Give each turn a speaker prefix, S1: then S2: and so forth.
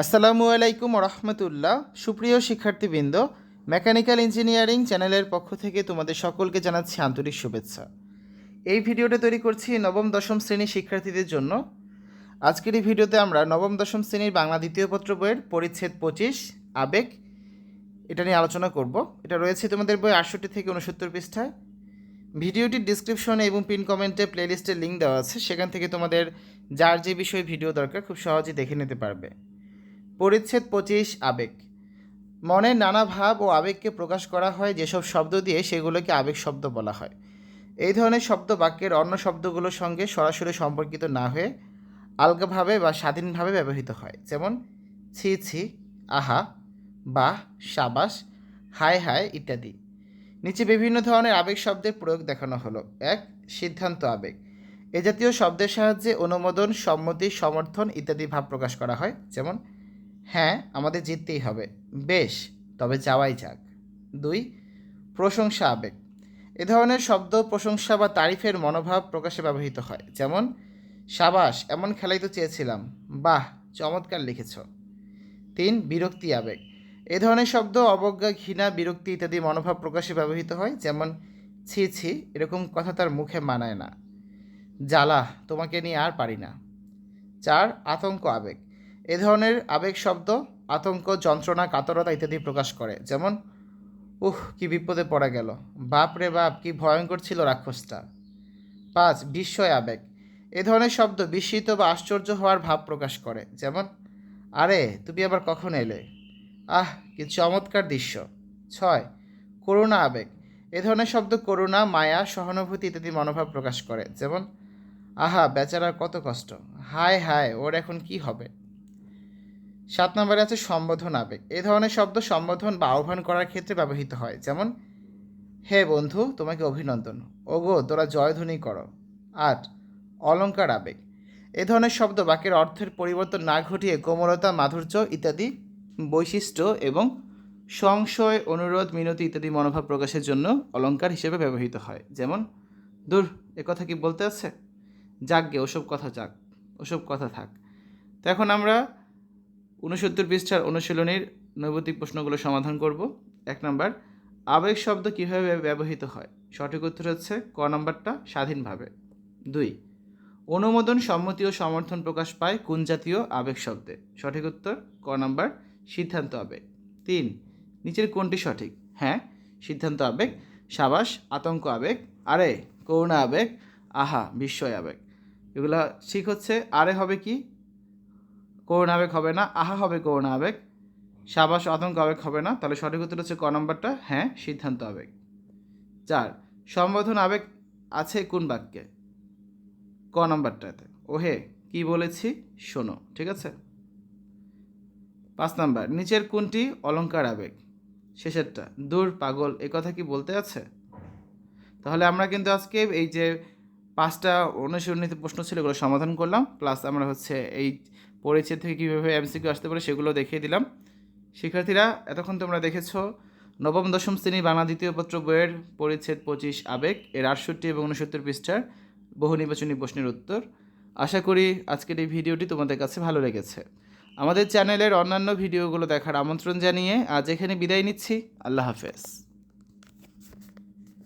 S1: আসসালামু আলাইকুম রহমতুল্লাহ সুপ্রিয় শিক্ষার্থীবৃন্দ, মেকানিক্যাল ইঞ্জিনিয়ারিং চ্যানেলের পক্ষ থেকে তোমাদের সকলকে জানাচ্ছি আন্তরিক শুভেচ্ছা। এই ভিডিওটা তৈরি করছি নবম, দশম শ্রেণির শিক্ষার্থীদের জন্য। আজকের এই ভিডিওতে আমরা নবম, দশম শ্রেণির বাংলা দ্বিতীয় পত্র বইয়ের পরিচ্ছেদ পঁচিশ, আবেগ, এটা নিয়ে আলোচনা করব। এটা রয়েছে তোমাদের বই আটষট্টি থেকে উনসত্তর পৃষ্ঠায়। ভিডিওটির ডিসক্রিপশনে এবং পিন কমেন্টে প্লেলিস্টের লিঙ্ক দেওয়া আছে। সেখান থেকে তোমাদের যার যে বিষয়ে ভিডিও দরকার, খুব সহজেই দেখে নিতে পারবে। পরিচ্ছেদ পঁচিশ আবেগ। মনের নানা ভাব ও আবেগকে প্রকাশ করা হয়, যেসব শব্দ দিয়ে সেগুলোকে আবেগ শব্দ বলা হয়। এই ধরনের শব্দ বাক্যের অন্য শব্দগুলোর সঙ্গে সরাসরি সম্পর্কিত না হয়ে আলগাভাবে বা স্বাধীনভাবে ব্যবহৃত হয়। যেমন, ছি ছি, আহা বাহ সাবাস, হায় হায় ইত্যাদি। নিচে বিভিন্ন ধরনের আবেগ শব্দের প্রয়োগ দেখানো হলো। এক, সিদ্ধান্ত আবেগ। এ জাতীয় শব্দের সাহায্যে অনুমোদন, সম্মতি, সমর্থন ইত্যাদি ভাব প্রকাশ করা হয়। যেমন হ্যাঁ আমাদের জিততেই হবে। বেশ, তবে যাওয়াই যাক। দুই, প্রশংসা, আবেগ। এ ধরনের শব্দ, প্রশংসা বা তারিফের মনোভাব প্রকাশে ব্যবহৃত হয়। যেমন, সাবাস, এমন খেলাই তো চেয়েছিলাম। বাহ, চমৎকার লিখেছ। তিন, বিরক্তি, আবেগ। এ ধরনের শব্দ, অবজ্ঞা, ঘৃণা, বিরক্তি ইত্যাদি মনোভাব প্রকাশে ব্যবহৃত হয়। যেমন, ছি ছি, এরকম কথা তার মুখে মানায় না। জ্বালা তোমাকে নিয়ে আর পারি না। চার, আতঙ্ক, আবেগ। এ ধরনের আবেগ শব্দ, আতঙ্ক, যন্ত্রণা, কাতরতা ইত্যাদি প্রকাশ করে। যেমন, উহ, কি বিপদে পড়া গেল। বাপ রে বাপ, কি ভয়ঙ্কর ছিল রাক্ষসটা। পাঁচ, বিস্ময় আবেগ। এ ধরনের শব্দ বিস্মিত বা আশ্চর্য হওয়ার ভাব প্রকাশ করে। যেমন, আরে, তুমি আবার কখন এলে? আহ, কি চমৎকার দৃশ্য। ছয়, করুণা আবেগ। এ ধরনের শব্দ করুণা, মায়া, সহানুভূতি ইত্যাদি মনোভাব প্রকাশ করে। যেমন, আহা, বেচারার কত কষ্ট। হায় হায়, ওর এখন কি হবে? সাত নম্বরে আছে সম্বোধন আবেগ। এ ধরনের শব্দ সম্বোধন বা আহ্বান করার ক্ষেত্রে ব্যবহৃত হয়। যেমন, হে বন্ধু, তোমাকে অভিনন্দন। ওগো, তোরা জয়ধ্বনি করো। আট অলঙ্কার আবেগ। এ ধরনের শব্দ বাক্যের অর্থের পরিবর্তন না ঘটিয়ে কোমলতা, মাধুর্য ইত্যাদি বৈশিষ্ট্য এবং সংশয়, অনুরোধ, মিনতি ইত্যাদি মনোভাব প্রকাশের জন্য অলঙ্কার হিসেবে ব্যবহৃত হয়। যেমন, দূর, এ কথা কি বলতে আছে? যাক গে, ওসব কথা যাক, ওসব কথা থাক। তো এখন আমরা উনসত্তর পৃষ্ঠার অনুশীলনীর নৈবতিক প্রশ্নগুলো সমাধান করব। এক নম্বর, আবেগ শব্দ কীভাবে ব্যবহৃত হয়? সঠিক উত্তর হচ্ছে ক নম্বরটা, স্বাধীনভাবে। দুই, অনুমোদন সম্মতি ও সমর্থন প্রকাশ পায় কোন জাতীয় আবেগ শব্দে? সঠিক উত্তর, ক নম্বর, সিদ্ধান্ত আবেগ। তিন, নিচের কোনটি সঠিক? হ্যাঁ সিদ্ধান্ত আবেগ, সাবাস, আতঙ্ক আবেগ, আরে, করুণা আবেগ, আহা, বিস্ময় আবেগ। এগুলা ঠিক হচ্ছে, আরে হবে কি? করুণা আবেগ হবে না, আহা হবে করুণা আবেগ, সাবাস আতঙ্ক আবেগ হবে না। তাহলে সঠিক উত্তর হচ্ছে ক নম্বরটা? হ্যাঁ সিদ্ধান্ত আবেগ। চার, সম্বোধন আবেগ আছে কোন বাক্যে? ক নম্বরটাতে। ওহে, কি বলেছি? শোনো, ঠিক আছে? পাঁচ নাম্বার, নিচের কোনটি অলঙ্কার আবেগ? শেষেরটা, দূর পাগল, এ কথা কি বলতে আছে? তাহলে আমরা কিন্তু আজকে এই যে পাঁচটা অনুশীলনীতে প্রশ্ন ছিল, এগুলো সমাধান করলাম। প্লাস আমরা হচ্ছে এই পরিচ্ছেদ থেকে কীভাবে এমসিকিউ আসতে পারে সেগুলো দেখিয়ে দিলাম। শিক্ষার্থীরা, এতক্ষণ তোমরা দেখেছ, নবম, দশম শ্রেণি বাংলা দ্বিতীয় পত্র বইয়ের পরিচ্ছেদ পঁচিশ আবেগ, এর আটষট্টি এবং উনসত্তর পৃষ্ঠার বহু নির্বাচনী প্রশ্নের উত্তর। আশা করি আজকের এই ভিডিওটি তোমাদের কাছে ভালো লেগেছে। আমাদের চ্যানেলের অন্যান্য ভিডিওগুলো দেখার আমন্ত্রণ জানিয়ে আজ এখানে বিদায় নিচ্ছি। আল্লাহ হাফেজ।